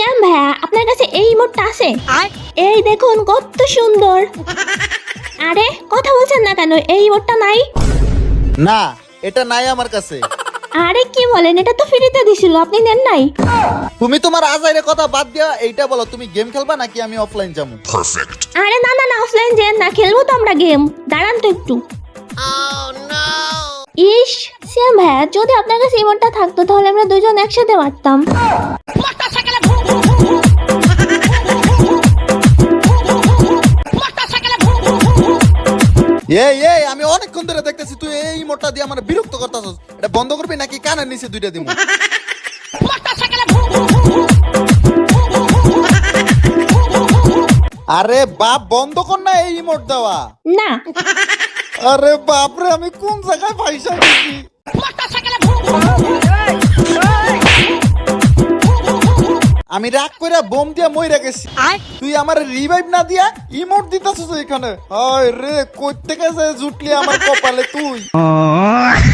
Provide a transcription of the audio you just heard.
শ্যাম ভাইয়া আপনার কাছে এই ইমোটটা আছে? এই দেখুন কত সুন্দর। আরে কথা বলছেন না কেন? এই ইমোটটা নাই? না এটা নাই আমার কাছে। আরে কি বলেন? এটা তো ফ্রিতে দিছিল আপনি নেন নাই। তুমি তোমার আজাইরে কথা বাদ দিয়া এইটা বলো তুমি গেম খেলবা নাকি আমি অফলাইন যাব? আরে না না না অফলাইন যেন না খেলব তো আমরা গেম। দাঁড়ান তো একটু। ইস শ্যাম ভাইয়া যদি আপনার কাছে ইমোটটা থাকতো তাহলে আমরা দুজন একসাথে মারতাম। এই এই আমি অনেকক্ষণ ধরে দেখতেছি তুই এই মোটা দিয়ে আমার বিরক্ত করতেছস। এটা বন্ধ করবি নাকি কানের নিচে দুইটা দিব আরে বাপ বন্ধ কর না এই ইমোট দেওয়া। না। আরে বাপরে আমি কোন জায়গায় পয়সা দিছি? আমি রাগ করে বোম দিয়া মইরা গেছি। তুই আমার রিভাইভ না দিয়া ইমোট দিতেছিস এখানে। হায় রে কই থেকে যে জুটলি আমার কপালে তুই।